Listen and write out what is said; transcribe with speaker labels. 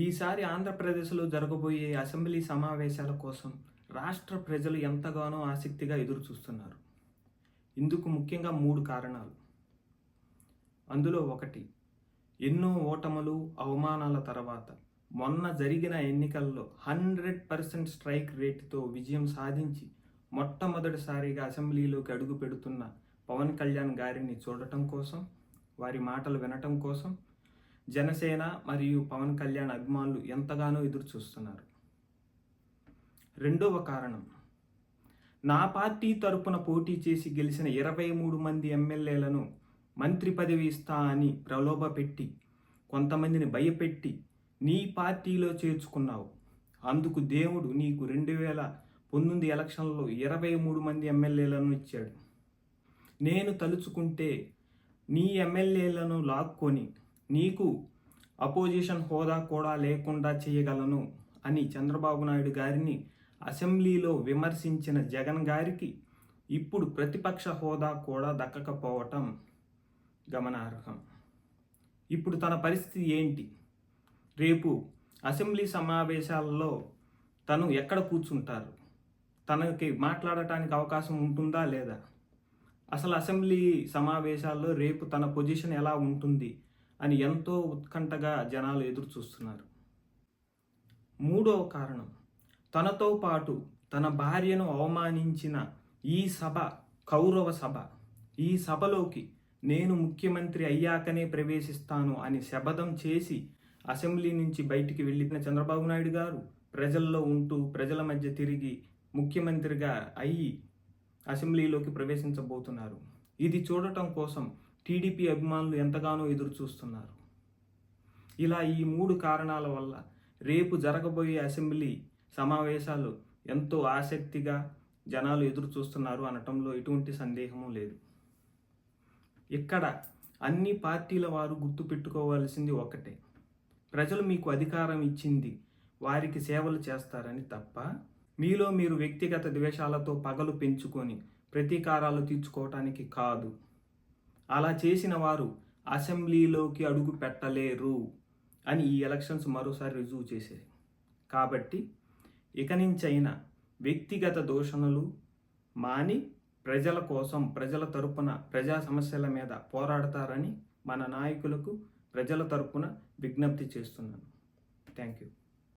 Speaker 1: ఈసారి ఆంధ్రప్రదేశ్లో జరగబోయే అసెంబ్లీ సమావేశాల కోసం రాష్ట్ర ప్రజలు ఎంతగానో ఆసక్తిగా ఎదురు చూస్తున్నారు ఇందుకు ముఖ్యంగా మూడు కారణాలు. అందులో ఒకటి ఎన్నో ఓటములు అవమానాల తర్వాత మొన్న జరిగిన ఎన్నికల్లో హండ్రెడ్ పర్సెంట్ స్ట్రైక్ రేటుతో విజయం సాధించి మొట్టమొదటిసారిగా అసెంబ్లీలోకి అడుగు పెడుతున్న పవన్ కళ్యాణ్ గారిని చూడటం కోసం వారి మాటలు వినటం కోసం జనసేన మరియు పవన్ కళ్యాణ్ అభిమానులు ఎంతగానో ఎదురు చూస్తున్నారు. రెండవ కారణం. నా పార్టీ తరపున పోటీ చేసి గెలిచిన ఇరవై మూడు మంది ఎమ్మెల్యేలను మంత్రి పదవి ఇస్తా అని ప్రలోభ పెట్టి కొంతమందిని భయపెట్టి నీ పార్టీలో చేర్చుకున్నావు. అందుకు దేవుడు నీకు రెండు వేల పంతొమ్మిది ఎలక్షన్లో ఇరవై మూడు మంది ఎమ్మెల్యేలను ఇచ్చాడు. నేను తలుచుకుంటే నీ ఎమ్మెల్యేలను లాక్కొని నీకు అపోజిషన్ హోదా కూడా లేకుండా చేయగలను అని చంద్రబాబు నాయుడు గారిని అసెంబ్లీలో విమర్శించిన జగన్ గారికి ఇప్పుడు ప్రతిపక్ష హోదా కూడా దక్కకపోవటం గమనార్హం. ఇప్పుడు తన పరిస్థితి ఏంటి? రేపు అసెంబ్లీ సమావేశాల్లో తను ఎక్కడ కూర్చుంటారు? తనకి మాట్లాడటానికి అవకాశం ఉంటుందా లేదా? అసలు అసెంబ్లీ సమావేశాల్లో రేపు తన పొజిషన్ ఎలా ఉంటుంది? అని ఎంతో ఉత్కంఠగా జనాలు ఎదురు చూస్తున్నారు. మూడవ కారణం తనతో పాటు తన భార్యను అవమానించిన ఈ సభ కౌరవ సభ ఈ సభలోకి నేను ముఖ్యమంత్రి అయ్యాకనే ప్రవేశిస్తాను అని శపథం చేసి అసెంబ్లీ నుంచి బయటికి వెళ్ళిన చంద్రబాబు నాయుడు గారు ప్రజల్లో ఉంటూ ప్రజల మధ్య తిరిగి ముఖ్యమంత్రిగా అయ్యి అసెంబ్లీలోకి ప్రవేశించబోతున్నారు. ఇది చూడటం కోసం టీడీపీ అభిమానులు ఎంతగానో ఎదురు చూస్తున్నారు. ఇలా ఈ మూడు కారణాల వల్ల రేపు జరగబోయే అసెంబ్లీ సమావేశాలు ఎంతో ఆసక్తిగా జనాలు ఎదురు చూస్తున్నారు అనటంలో ఎటువంటి సందేహము లేదు. ఇక్కడ అన్ని పార్టీల వారు గుర్తుపెట్టుకోవాల్సింది ఒకటే. ప్రజలు మీకు అధికారం ఇచ్చింది వారికి సేవలు చేస్తారని తప్ప మీలో మీరు వ్యక్తిగత ద్వేషాలతో పగలు పెంచుకొని ప్రతీకారాలు తీర్చుకోవటానికి కాదు. అలా చేసిన వారు అసెంబ్లీలోకి అడుగు పెట్టలేరు అని ఈ ఎలక్షన్స్ మరోసారి రుజువు చేశాయి. కాబట్టి ఇక నుంచైనా వ్యక్తిగత దూషణలు మాని ప్రజల కోసం ప్రజల తరపున ప్రజా సమస్యల మీద పోరాడతారని మన నాయకులకు ప్రజల తరపున విజ్ఞప్తి చేస్తున్నాను. Thank you.